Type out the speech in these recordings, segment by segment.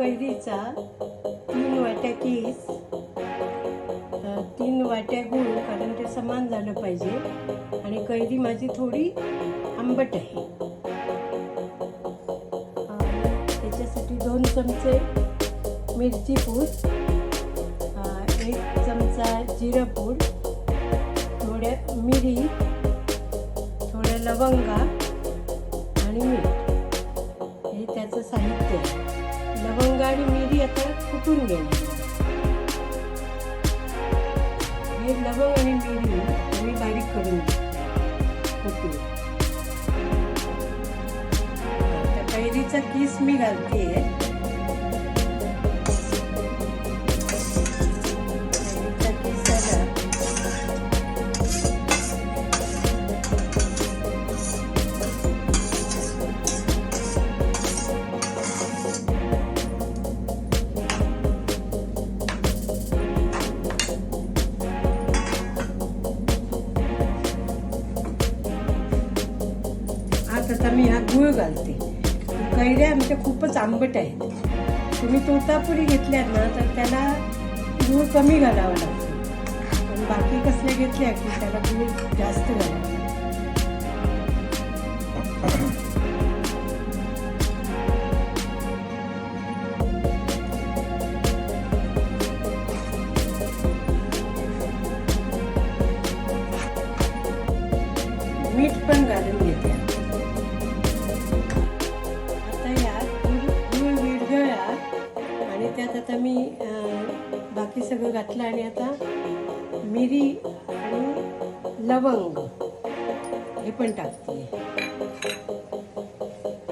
कैरीचा तीन वाट्या केस तीन वाट्या गूळ कारण ते समान झालं पाहिजे. आणि कैरी माझी थोडी आंबट आहे. त्याच्यासाठी दोन चमचे मिरची पूड एक चमचा जिरं पूड थोड्या मिरी थोड्या लवंगा आणि मीठ. आणि मिरी आता कुटून घ्यायची हे लवंग आणि मिरी आम्ही बारीक करून घेऊ कुटून आता कैरीचा किस मी घालते. आज मी हा गुळ घालते. कैऱ्या आमच्या खूपच आंबट आहेत. तुम्ही तोतापुरी घेतल्यात ना तर त्याला गुळ कमी घालावा लागतो. पण बाकी कसल्या घेतल्या की त्याला गुळ जास्त घालावा मीठ पण घाल त्यात आता मी बाकी सगळं घातलं आणि आता मिरी आणि लवंग हे पण टाकते.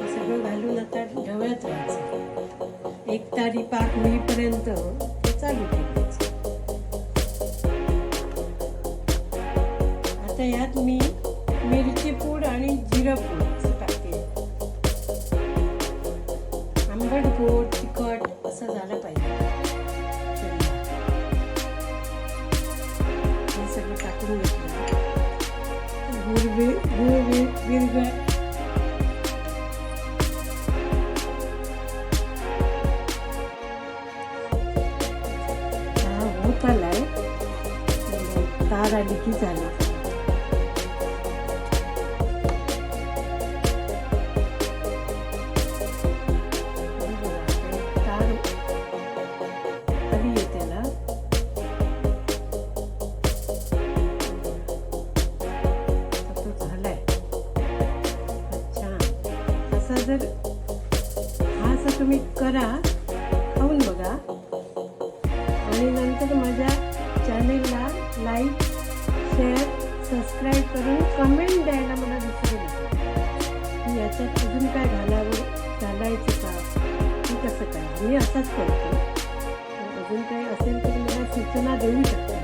सगळं घालून आता ढवळत राहायचं. एक तारी पाक होईपर्यंत ते चालू ठेवायचं. आता यात मी मिरची पूड आणि जिरं पूड टाकते. आंबट पूड असं झालं पाहिजे. हे सगळं टाकून घेतलं. हा होत आलाय. तार आली की झाला. असा जर हा असा तुम्ही करा खाऊन बघा. आणि नंतर माझ्या चॅनेलला लाईक शेअर सबस्क्राईब करून कमेंट द्यायला मला विसरू नका. याच्यात अजून काय घालावं घालायचं का? मी कसं काय? मी असाच करतो. अजून काही असेल तर मला सूचना देऊ शकता.